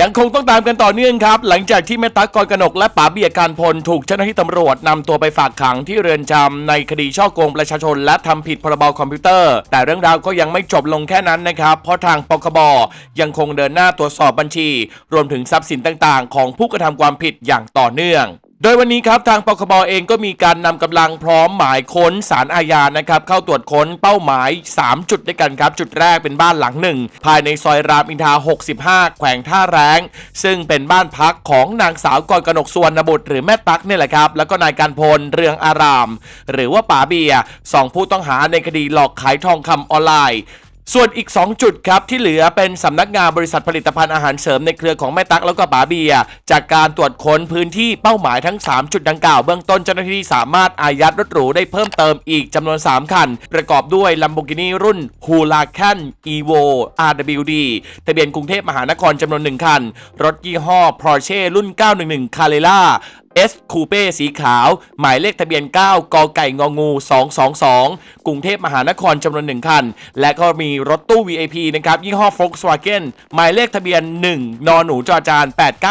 ยังคงต้องตามกันต่อเนื่องครับ หลังจากที่แม่ตั๊กกรกนกและป๋าเบียร์การพลถูกเจ้าหน้าที่ตำรวจนำตัวไปฝากขังที่เรือนจำในคดีช่อโกงประชาชนและทำผิดพรบคอมพิวเตอร์ แต่เรื่องราวก็ยังไม่จบลงแค่นั้นนะครับ เพราะทางปคบยังคงเดินหน้าตรวจสอบบัญชี รวมถึงทรัพย์สินต่างๆ ของผู้กระทำความผิดอย่างต่อเนื่อง โดยวันนี้ครับทางปคบเองก็มีการนำกำลังพร้อมหมายค้นสารอาญานะครับเข้าตรวจค้นเป้าหมาย 3 จุดด้วยกันครับ จุดแรกเป็นบ้านหลังหนึ่ง ภายในซอยรามอินทรา65 แขวงท่าแรงซึ่งเป็นบ้านพักของนางสาวกรกนกสวรรณบุตรหรือแม่ตั๊กเนี่ยแหละครับ แล้วก็นายการพลเรืองอาราม หรือว่าป๋าเบียสองผู้ต้องหาในคดีหลอกขายทองคำออนไลน์ ส่วนอีก 2 จุดครับ ที่เหลือเป็นสำนักงานบริษัทผลิตภัณฑ์อาหารเสริมในเครือของแม่ตั๊กแล้วก็ป๋าเบีย จากการตรวจค้นพื้นที่เป้าหมายทั้ง 3 จุดดังกล่าว เบื้องต้นเจ้าหน้าที่สามารถอายัดรถหรูได้เพิ่มเติมอีกจำนวน 3 คัน ประกอบด้วย Lamborghini รุ่น Huracan Evo RWD ทะเบียนกรุงเทพมหานครจำนวน 1 คัน รถยี่ห้อ Porsche รุ่น 911 Carrera S คูเป้สีขาว หมายเลขทะเบียน 9 กไก่งองู 222 กรุงเทพมหานครจำนวน 1 คัน และก็มีรถตู้ VIP นะครับยี่ห้อ Volkswagen หมายเลขทะเบียน 1นอหนูจอจาน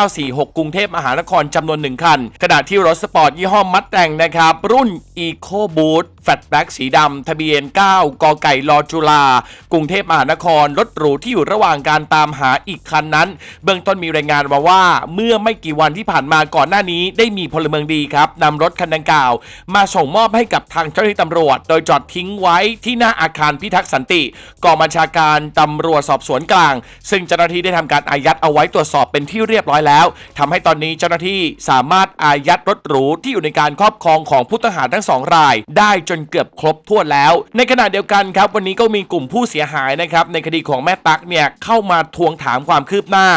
8946 กรุงเทพมหานครจำนวน 1 คัน ขณะที่รถสปอร์ตยี่ห้อมัดแต่งนะครับ รุ่น Eco Boost แฟลตแบ็กสีดำ ทะเบียน 9 กไก่ลอจุฬากรุงเทพมหานคร รถหรูที่อยู่ระหว่างการตามหาอีกคันนั้น เบื้องต้นมีรายงานมาว่า เมื่อไม่กี่วันที่ผ่านมาก่อนหน้านี้ได้มีพลเมืองดีครับนำรถคันดังกล่าว มาส่งมอบให้กับทางเจ้าหน้าที่ตำรวจ โดยจอดทิ้งไว้ที่หน้าอาคารพิทักษ์สันติกองบัญชาการตำรวจสอบสวนกลาง ซึ่งเจ้าหน้าที่ได้ทำการอายัดเอาไว้ตรวจสอบเป็นที่เรียบร้อยแล้วทำให้ตอนนี้เจ้าหน้าที่สามารถอายัดรถหรูที่อยู่ในการครอบครองของผู้ต้องหาทั้งสองราย ได้จนเกือบครบถ้วนแล้ว ในขณะเดียวกันครับ วันนี้ก็มีกลุ่มผู้เสียหายนะครับในคดีของแม่ตั๊กเนี่ยเข้ามาทวงถามความคืบหน้า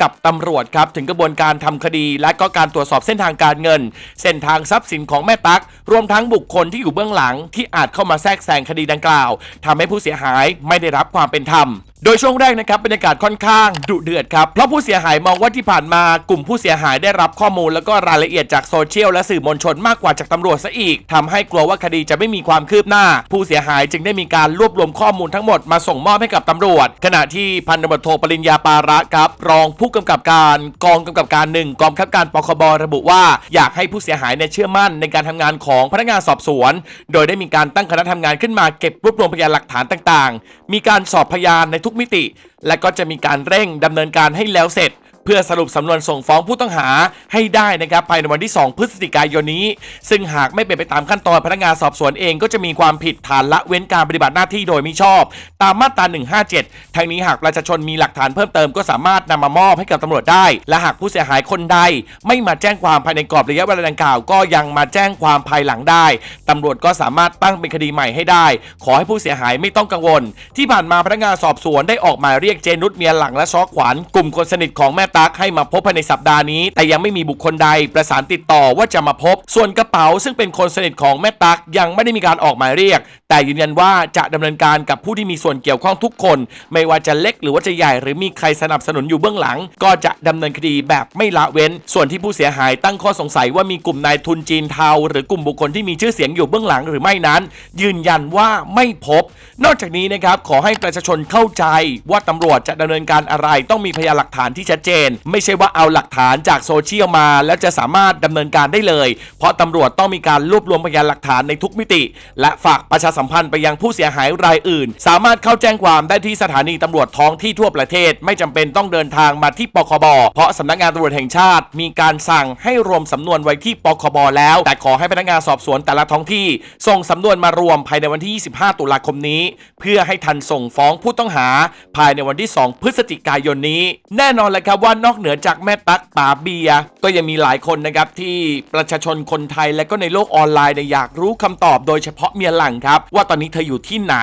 กับตำรวจครับถึงกระบวนการทำคดี และก็การตรวจสอบเส้นทางการเงิน เส้นทางทรัพย์สินของแม่ตั๊กรวมทั้งบุคคลที่อยู่เบื้องหลังที่อาจเข้ามาแทรกแซงคดีดังกล่าวทำให้ผู้เสียหายไม่ได้รับความเป็นธรรม โดยช่วงแรกนะครับบรรยากาศค่อนข้างดุเดือดครับ เพราะผู้เสียหายมองว่าที่ผ่านมากลุ่มผู้เสียหายได้รับข้อมูล แล้วก็รายละเอียดจากโซเชียลและสื่อมวลชนมากกว่าจากตำรวจซะอีกทำให้กลัวว่าคดีจะไม่มีความคืบหน้า ผู้เสียหายจึงได้มีการรวบรวมข้อมูลทั้งหมดมาส่งมอบให้กับตำรวจ ขณะที่พันตำรวจโทปริญญาปาระครับ รองผู้กำกับการกองกำกับการหนึ่งกองบังคับการปคบระบุว่า อยากให้ผู้เสียหายเนี่ยเชื่อมั่นในการทำงานของพนักงานสอบสวน โดยได้มีการตั้งคณะทำงานขึ้นมาเก็บรวบรวมพยานหลักฐานต่าง ๆ มีการสอบพยานในทุกมิติ และก็จะมีการเร่งดำเนินการให้แล้วเสร็จ เพื่อสรุปสำนวนส่งฟ้องผู้ต้องหาให้ได้นะครับภายในวันที่ 2 พฤศจิกายนนี้ ซึ่งหากไม่เป็นไปตามขั้นตอนพนักงานสอบสวนเองก็จะมีความผิดฐานละเว้นการปฏิบัติหน้าที่โดยมิชอบ ตามมาตรา 157ทั้งนี้หากประชาชนมีหลักฐานเพิ่มเติมก็สามารถนำมามอบให้กับตำรวจได้ และหากผู้เสียหายคนใด ไม่มาแจ้งความภายในกรอบระยะเวลาดังกล่าวก็ยังมาแจ้งความภายหลังได้ตำรวจก็สามารถตั้งเป็นคดีใหม่ให้ได้ ขอให้ผู้เสียหายไม่ต้องกังวล ที่ผ่านมาพนักงานสอบสวนได้ออกหมายเรียกเจนุชเมียหลังและซอกขวัญกลุ่มคนสนิทของแม่ตั๊กให้มาพบภายในสัปดาห์นี้ แต่ยังไม่มีบุคคลใดประสานติดต่อว่าจะมาพบ ส่วนกระเป๋าซึ่งเป็นคนสนิทของแม่ตั๊กยังไม่ได้มีการออกหมายเรียก แต่ยืนยันว่าจะดำเนินการกับผู้ที่มีส่วนเกี่ยวข้องทุกคน ไม่ว่าจะเล็กหรือว่าจะใหญ่หรือมีใครสนับสนุนอยู่เบื้องหลัง ก็จะดำเนินคดีแบบไม่ละเว้น ส่วนที่ผู้เสียหายตั้งข้อสงสัยว่ามีกลุ่มนายทุนจีนเทาหรือกลุ่มบุคคลที่มีชื่อเสียงอยู่เบื้องหลังหรือไม่นั้น ยืนยันว่าไม่พบ นอกจากนี้นะครับขอให้ประชาชนเข้าใจว่าตำรวจจะดำเนินการอะไรต้องมีพยานหลักฐานที่ชัดเจนไม่ใช่ว่าเอาหลักฐานจากโซเชียลมา แล้วจะสามารถดำเนินการได้เลย เพราะตำรวจต้องมีการรวบรวมพยานหลักฐานในทุกมิติ และฝากประชาสัมพันธ์ไปยังผู้เสียหายรายอื่น สามารถเข้าแจ้งความได้ที่สถานีตำรวจท้องที่ทั่วประเทศ ไม่จำเป็นต้องเดินทางมาที่ปคบเพราะสำนักงานตำรวจแห่งชาติ มีการสั่งให้รวมสำนวนไว้ที่ปคบแล้ว แต่ขอให้พนักงานสอบสวนแต่ละท้องที่ ส่งสำนวนมารวมภายในวันที่ 25 ตุลาคมนี้ เพื่อให้ทันส่งฟ้องผู้ต้องหา ภายในวันที่ 2 พฤศจิกายนนี้ แน่นอนเลยครับว่านอกเหนือจากแม่ตั๊กป๋าเบียก็ยังมีหลายคนนะครับที่ประชาชนคนไทยและก็ในโลกออนไลน์เนี่ยอยากรู้คำตอบโดยเฉพาะเมียหลังครับ ว่าตอนนี้เธออยู่ที่ไหน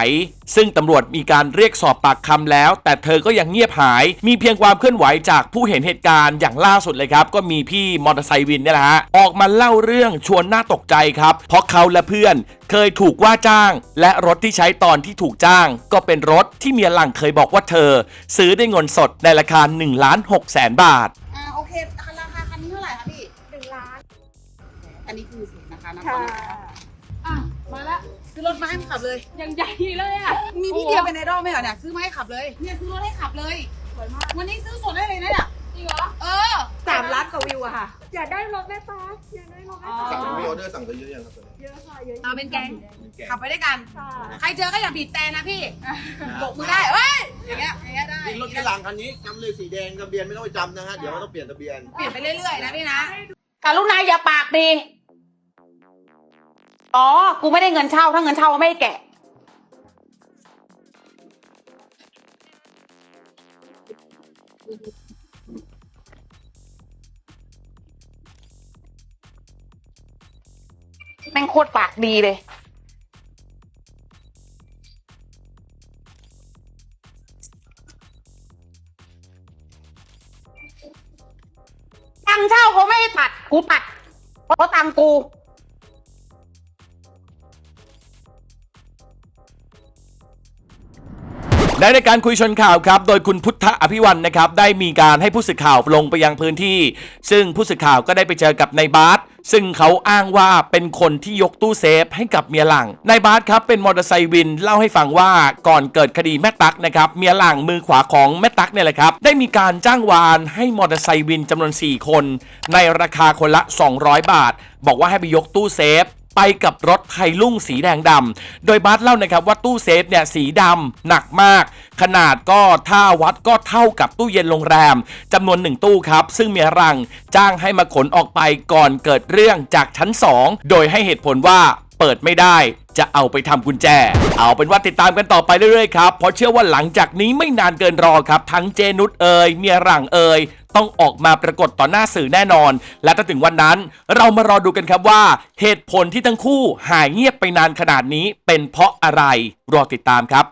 ซึ่งตำรวจมีการเรียกสอบปากคำแล้ว แต่เธอก็ยังเงียบหาย มีเพียงความเคลื่อนไหวจากผู้เห็นเหตุการณ์อย่างล่าสุดเลยครับ ก็มีพี่มอเตอร์ไซค์วินเนี่ยแหละฮะออกมาเล่าเรื่องชวนน่าตกใจครับ เพราะเขาและเพื่อนเคยถูกว่าจ้าง และรถที่ใช้ตอนที่ถูกจ้าง ก็เป็นรถที่เมียหลังเคยบอกว่าเธอ ซื้อได้เงินสดในราคา1ล้าน6แสนบาทอ่าโอเคราคาคันนี้เท่าไหร่คะพี่หนึ่งล้าน อันนี้คือสินนะคะนะค่อะ มาละซื้อรถมาให้ขับเลย ยังใหญ่เลยอะมีพี่เดียวเป็นไอดอลไหมเหรอเนี่ยซื้อมาให้ขับเลยเนี่ยซื้อรถให้ขับเลยสวยมากวันนี้ซื้อสดได้เลยนะเนี่ยจจริงเหรอเออสามล้านกว่าวิวอะค่ะ อยากได้รถแม่ฟ้าอยากได้รถแม่อ๋อฟ้าสั่งมีออเดอร์สั่งไปเยอะยังครับตอนนี้เยอะค่ะเยอะเราเป็นแก๊งมีแกงขับไปด้วยกันค่ะใครเจอก็อย่าบีบแต่นะพี่โบกมือได้เฮ้ยอย่างเงี้ยอย่างเงี้ยได้นี่รถที่หลังคันนี้จำเลยสีแดงทะเบียนไม่ต้องไปจำนะฮะเดี๋ยวเราต้องเปลี่ยนทะเบียนเปลี่ยนไปเรื่อยๆนะพี่นะกรุณาอย่าปากดี อ๋อ กูไม่ได้เงินเช่า ถ้าเงินเช่าก็ไม่ได้แกะ แม่งโคตรปากดีเลย ตังเช่าเขาไม่ให้ตัด กูตัดเพราะตังกู ในรายการคุยชนข่าวครับ โดยคุณพุทธอภิวันนะครับ ได้มีการให้ผู้สื่อข่าวลงไปยังพื้นที่ ซึ่งผู้สื่อข่าวก็ได้ไปเจอกับนายบาสซึ่งเขาอ้างว่าเป็นคนที่ยกตู้เซฟให้กับเมียหลังนายบาสครับเป็นมอเตอร์ไซค์วินเล่าให้ฟังว่าก่อนเกิดคดีแม่ตั๊กนะครับเมียหลังมือขวาของแม่ตั๊กเนี่ยแหละครับได้มีการจ้างวานให้มอเตอร์ไซค์วินจำนวน 4 คน ในราคาคนละ 200 บาท บอกว่าให้ไปยกตู้เซฟ ไปกับรถไทยลุ่งสีแดงดำโดยบัสเล่านะครับว่าตู้เซฟเนี่ยสีดำหนักมาก ขนาดก็ถ้าวัดก็เท่ากับตู้เย็นโรงแรมจำนวนหนึ่งตู้ครับ ซึ่งเมียรังจ้างให้มาขนออกไปก่อนเกิดเรื่องจากชั้น 2 โดยให้เหตุผลว่าเปิดไม่ได้จะเอาไปทำกุญแจ เอาเป็นว่าติดตามกันต่อไปเรื่อยๆครับ เพราะเชื่อว่าหลังจากนี้ไม่นานเกินรอครับ ทั้งเจนุสเอยเมียหลังเอย ต้องออกมาปรากฏต่อหน้าสื่อแน่นอน และถ้าถึงวันนั้น เรามารอดูกันครับว่า เหตุผลที่ทั้งคู่หายเงียบไปนานขนาดนี้เป็นเพราะอะไรรอติดตามครับ